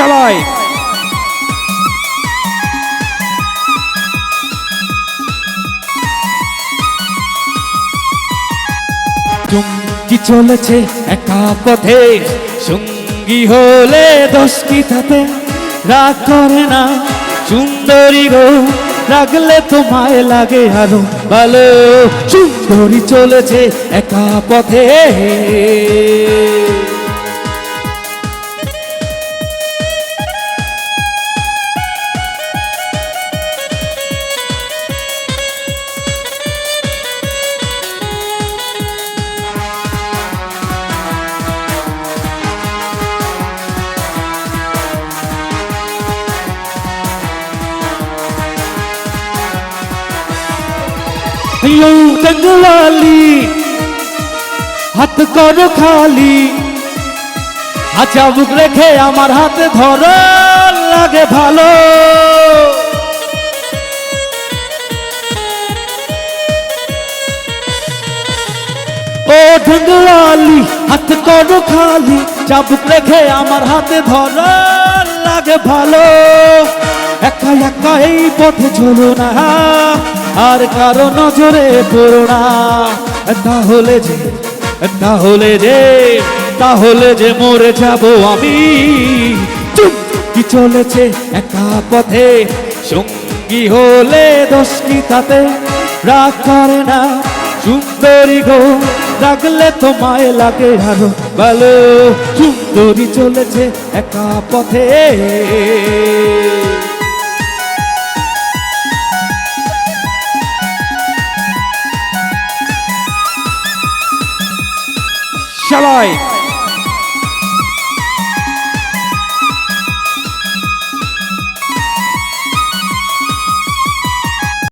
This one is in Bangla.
সবাই চুমকি চলেছে একা পথে। সঙ্গী হলে দোষ কি তাতে? রাগ করে না। সুন্দরী গো, রাগলে তোমায় লাগে আরও ভালো। সুন্দরী চলেছে একা পথে। ইয়ো জঙ্গলালি হাত করো খালি আচাবুক রেখে আমার হাতে ধরো লাগে ভালো ও ঢঙ্গলালি হাত করো খালি চাবুক রেখে আমার হাতে ধরো লাগে ভালো একা একা এই পথে চলো না আর কারও নজরে পড়ো না। তাহলে যে তাহলে যে তাহলে যে মরে যাব আমি। কি চলেছে একা পথে? সঙ্গী হলে দোষ কি তাতে? রাগ করে না। সুন্দরী গো, রাগলে তোমায় লাগে আরও ভালো। সুন্দরী চলেছে একা পথে। সবাই